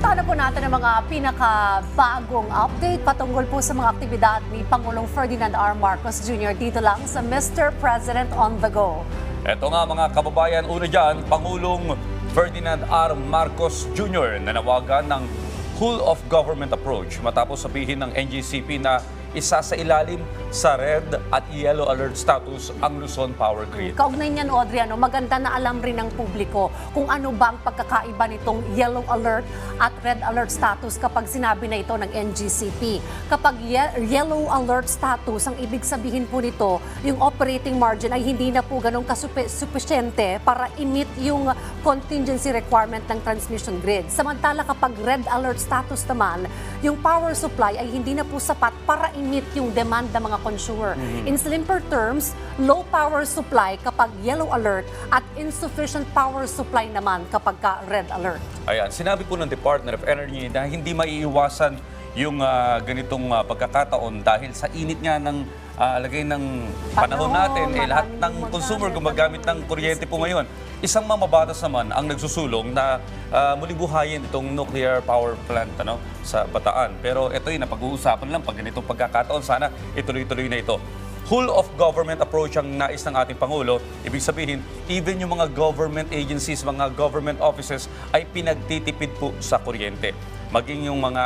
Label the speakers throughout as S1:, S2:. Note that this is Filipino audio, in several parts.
S1: Puntahan na po natin ang mga pinakabagong update patungkol po sa mga aktibidad ni Pangulong Ferdinand R. Marcos Jr. dito lang sa Mr. President on the Go.
S2: Ito nga mga kababayan, una dyan, Pangulong Ferdinand R. Marcos Jr. nanawagan ng whole of government approach matapos sabihin ng NGCP na isa sa ilalim sa red at yellow alert status ang Luzon Power Grid.
S1: Kaugnay niyan, Audrey, ano, maganda na alam rin ng publiko kung ano ba ang pagkakaiba nitong yellow alert at red alert status kapag sinabi na ito ng NGCP. Kapag ye- yellow alert status, ang ibig sabihin po nito, yung operating margin ay hindi na po ganun kasupisyente para i-meet yung contingency requirement ng transmission grid. Samantala kapag red alert status naman, yung power supply ay hindi na po sapat para i-meet yung demand ng mga consumer. In simpler terms, low power supply kapag yellow alert at insufficient power supply naman kapag ka red alert.
S2: Ayan, sinabi po ng Department of Energy na hindi maiiwasan yung ah, ganitong ah, pagkakataon dahil sa init nga ng ah, lagay ng panahon natin, eh, lahat ng consumer gumagamit ng kuryente po ngayon. Isang mamabatas naman ang nagsusulong na ah, muling buhayin itong nuclear power plant ano, sa Bataan. Pero ito yung napag-uusapan lang pag ganitong pagkakataon. Sana ituloy-tuloy na ito. Whole of government approach ang nais ng ating Pangulo. Ibig sabihin, even yung mga government agencies, mga government offices ay pinagtitipid po sa kuryente. Maging yung mga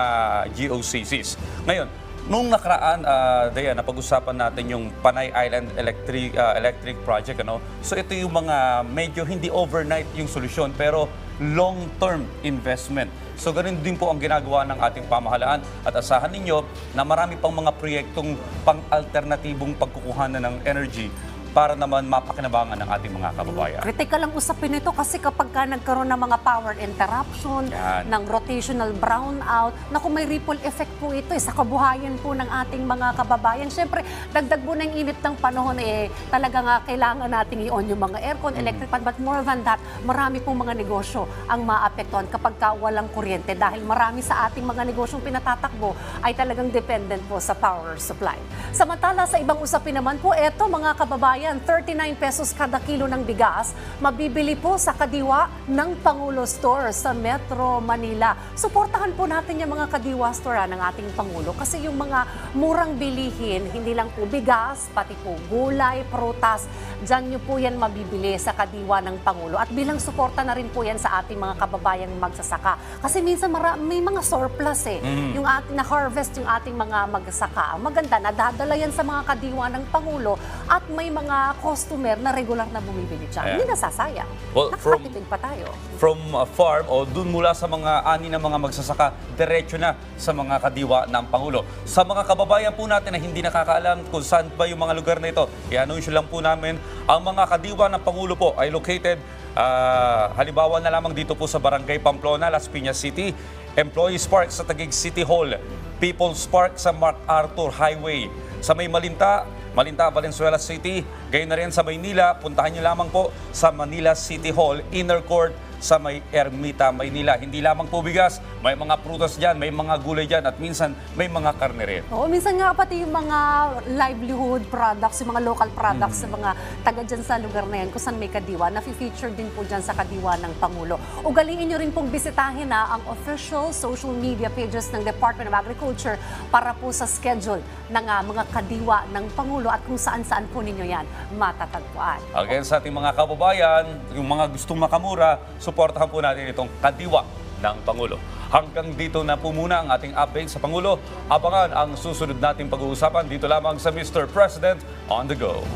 S2: GOCCs. Ngayon, nung nakaraan, uh, Dayan, napag-usapan natin yung Panay Island Electric, ah, Electric Project. Ano? So ito yung mga medyo hindi overnight yung solusyon, pero long-term investment. So ganun din po ang ginagawa ng ating pamahalaan at asahan ninyo na marami pang mga proyektong pang-alternatibong pagkukuhanan ng energy para naman mapakinabangan ng ating mga kababayan.
S1: Critical ang usapin nito kasi kapag ka nagkaroon ng mga power interruption,
S2: Yan.
S1: ng rotational brownout, naku may ripple effect po ito eh, sa kabuhayan po ng ating mga kababayan. Siyempre, dagdag po ng init ng panahon eh, talaga nga kailangan nating i-on yung mga aircon, electric fan, but more than that, marami pong mga negosyo ang maapektuhan kapag ka walang kuryente dahil marami sa ating mga negosyong pinatatakbo ay talagang dependent po sa power supply. Samantala, sa ibang usapin naman po, eto mga kababayan, 39 pesos kada kilo ng bigas, mabibili po sa kadiwa ng Pangulo Store sa Metro Manila. Suportahan po natin yung mga kadiwa store ah, ng ating Pangulo kasi yung mga murang bilihin, hindi lang po bigas, pati po gulay, prutas, dyan nyo po yan mabibili sa kadiwa ng Pangulo. At bilang suporta na rin po yan sa ating mga kababayang magsasaka. Kasi minsan mara- may mga surplus eh. Yung ating na-harvest yung ating mga magsasaka. Maganda, nadadala yan sa mga kadiwa ng Pangulo at may mga customer na regular na bumibili dyan.
S2: Ayan.
S1: Hindi nasasayang.
S2: Well, from-
S1: Nakakatipid pa tayo.
S2: from a farm o dun mula sa mga ani ng mga magsasaka, diretso na sa mga kadiwa ng Pangulo. Sa mga kababayan po natin na hindi nakakaalam kung saan ba yung mga lugar na ito, i-anunsyo lang po namin, ang mga kadiwa ng Pangulo po ay located, ah, halimbawa na lamang dito po sa Barangay Pamplona, Las Piñas City, Employees Park sa Taguig City Hall, People's Park sa MacArthur Highway, sa may Malinta, Malinta, Valenzuela City, gayon na rin sa Maynila, puntahan niyo lamang po sa Manila City Hall, Inner Court sa may Ermita, Maynila. Hindi lamang po bigas, may mga prutas dyan, may mga gulay dyan, at minsan may mga karne rin.
S1: Oo, minsan nga pati yung mga livelihood products, yung mga local products sa mga taga dyan sa lugar na yan, kung saan may kadiwa, na-feature din po dyan sa kadiwa ng Pangulo. Ugaliin nyo rin pong bisitahin na ang official social media pages ng Department of Agriculture para po sa schedule ng ah, mga kadiwa ng Pangulo at kung saan-saan po ninyo yan matatagpuan.
S2: Again sa ating mga kababayan, yung mga gustong makamura, suportahan po natin itong kadiwa ng Pangulo. Hanggang dito na po muna ang ating update sa Pangulo. Abangan ang susunod nating pag-uusapan dito lamang sa Mr. President on the Go.